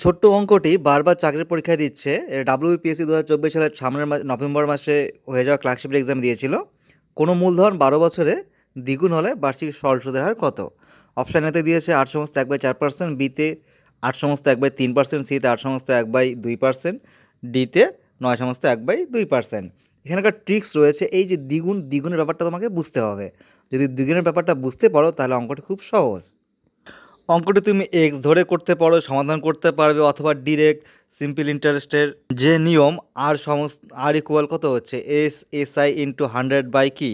ছোট্ট অঙ্কটি বারবার চাকরির পরীক্ষায় দিচ্ছে। ডাব্লিউপিএসসি দু হাজার চব্বিশ সালের সামনের নভেম্বর মাসে হয়ে যাওয়া ক্লার্কশিপের এক্সাম দিয়েছিল। কোনো মূলধন বারো বছরে দ্বিগুণ হলে বার্ষিক সরল সুদের হার কত? অপশান এতে দিয়েছে আট সমস্ত এক বাই চার পার্সেন্ট বিতে আট সমস্ত এক বাই তিন পার্সেন্ট সিতে আট সমস্ত এক বাই দুই পার্সেন্ট ডিতে নয় সমস্ত এক বাই দুই পার্সেন্ট এখানকার ট্রিক্স রয়েছে, এই যে দ্বিগুণ, দ্বিগুণের ব্যাপারটা তোমাকে বুঝতে হবে। যদি দ্বিগুণের ব্যাপারটা বুঝতে পারো, তাহলে অঙ্কটি খুব সহজ। অঙ্কটি তুমি এক্স ধরে করতে পারো, সমাধান করতে পারবে অথবা ডিরেক্ট সিম্পল ইন্টারেস্টের যে নিয়ম আর সমস্ত আর ইকুয়াল কত হচ্ছে? S S I into hundred by কি?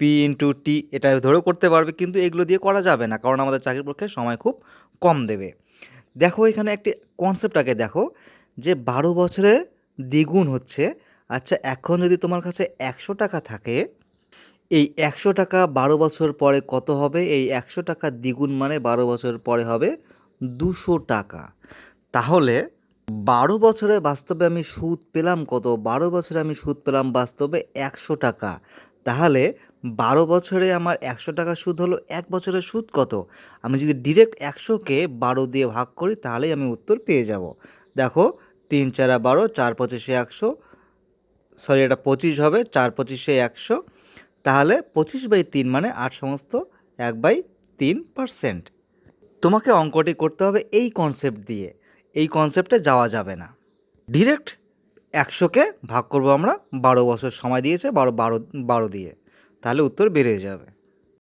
পি ইন্টু টি এটা ধরেও করতে পারবে কিন্তু এগুলো দিয়ে করা যাবে না কারণ আমাদের চাকরির পক্ষে সময় খুব কম দেবে। দেখো এখানে একটি কনসেপ্টটাকে দেখো যে বারো বছরে দ্বিগুণ হচ্ছে। আচ্ছা এখন যদি তোমার কাছে একশো টাকা থাকে এই একশো টাকা বারো বছর পরে কত হবে? এই একশো টাকা দ্বিগুণ মানে বারো বছর পরে হবে দুশো টাকা। তাহলে বারো বছরে বাস্তবে আমি সুদ পেলাম কত? বারো বছরে আমি সুদ পেলাম বাস্তবে একশো টাকা। তাহলে বারো বছরে আমার একশো টাকা সুদ হলো, এক বছরের সুদ কত? আমি যদি ডিরেক্ট একশোকে বারো দিয়ে ভাগ করি, তাহলেই আমি উত্তর পেয়ে যাব। দেখো, তিন চারা বারো, চার পঁচিশে একশো সরি এটা পঁচিশ হবে, চার পঁচিশে একশো তাহলে পঁচিশ বাই তিন মানে আট সমস্ত এক বাই তিন পারসেন্ট। তোমাকে অঙ্কটি করতে হবে এই কনসেপ্ট দিয়ে। এই কনসেপ্টে যাওয়া যাবে না। ডিরেক্ট একশোকে ভাগ করব আমরা বারো বছর সময় দিয়েছে, বারো বারো বারো দিয়ে। তাহলে উত্তর বেড়ে যাবে।